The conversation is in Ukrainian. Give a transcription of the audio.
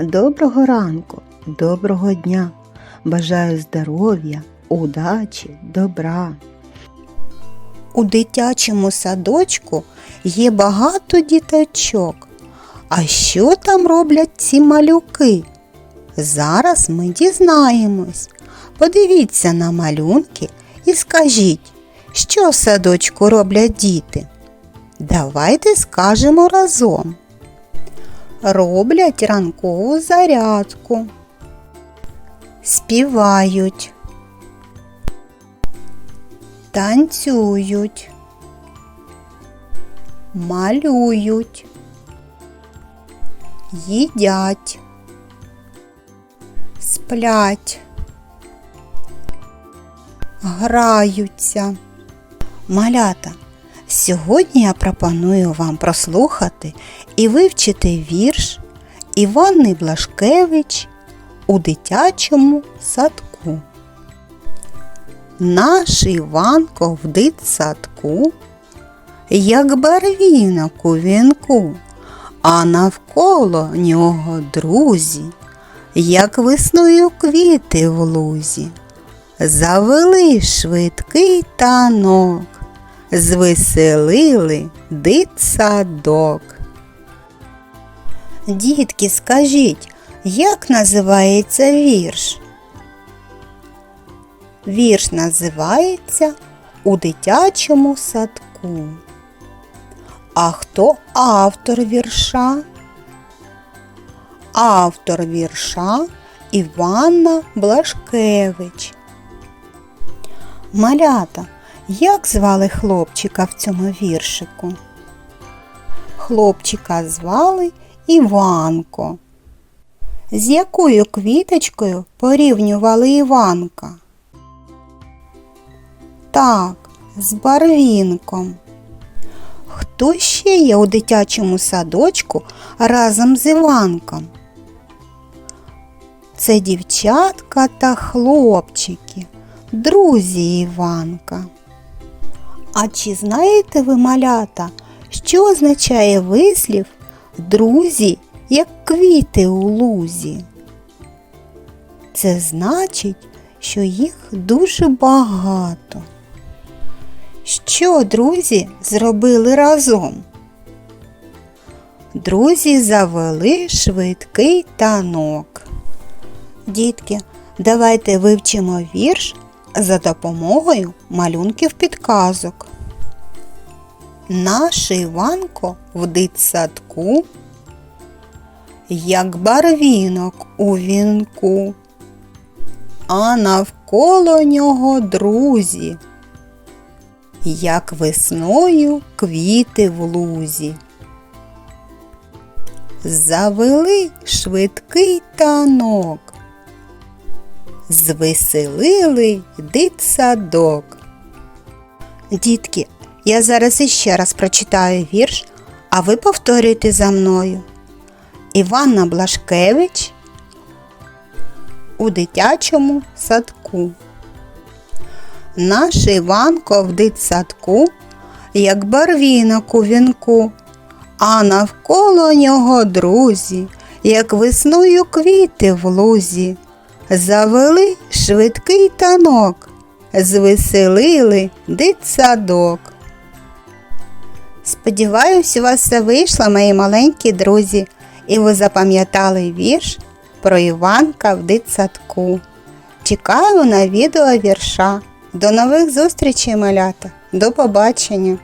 Доброго ранку, доброго дня. Бажаю здоров'я, удачі, добра. У дитячому садочку є багато діточок. А що там роблять ці малюки? Зараз ми дізнаємось. Подивіться на малюнки і скажіть, що в садочку роблять діти? Давайте скажемо разом. Роблять ранкову зарядку. Співають. Танцюють. Малюють. Їдять. Сплять. Граються. Малята. Сьогодні я пропоную вам прослухати і вивчити вірш Іванни Блашкевич у дитячому садку. Наш Іванко в дитсадку, як барвінок у вінку, а навколо нього друзі, як весною квіти в лузі. Завели швидкий танок, звеселили дитсадок. Дітки, скажіть, як називається вірш? Вірш називається У дитячому садку. А хто автор вірша? Автор вірша Іванна Блашкевич. Малята, як звали хлопчика в цьому віршику? Хлопчика звали Іванко. З якою квіточкою порівнювали Іванка? Так, з барвінком. Хто ще є у дитячому садочку разом з Іванком? Це дівчатка та хлопчики, друзі Іванка. А чи знаєте ви, малята, що означає вислів друзі, як квіти у лузі? Це значить, що їх дуже багато. Що друзі зробили разом? Друзі завели швидкий танок. Дітки, давайте вивчимо вірш за допомогою малюнків підказок. Наш Іванко в дитсадку, як барвінок у вінку, а навколо нього друзі, як весною квіти в лузі. Завели швидкий танок, звеселили дитсадок. Дітки, я зараз іще раз прочитаю вірш, а ви повторюйте за мною. Іванна Блашкевич у дитячому садку. Наш Іванко в дитсадку, як барвінок у вінку, а навколо нього друзі, як весною квіти в лузі. Завели швидкий танок, звеселили дитсадок. Сподіваюсь, у вас все вийшло, мої маленькі друзі, і ви запам'ятали вірш про Іванка в дитсадку. Чекаю на відео вірша. До нових зустрічей, малята. До побачення!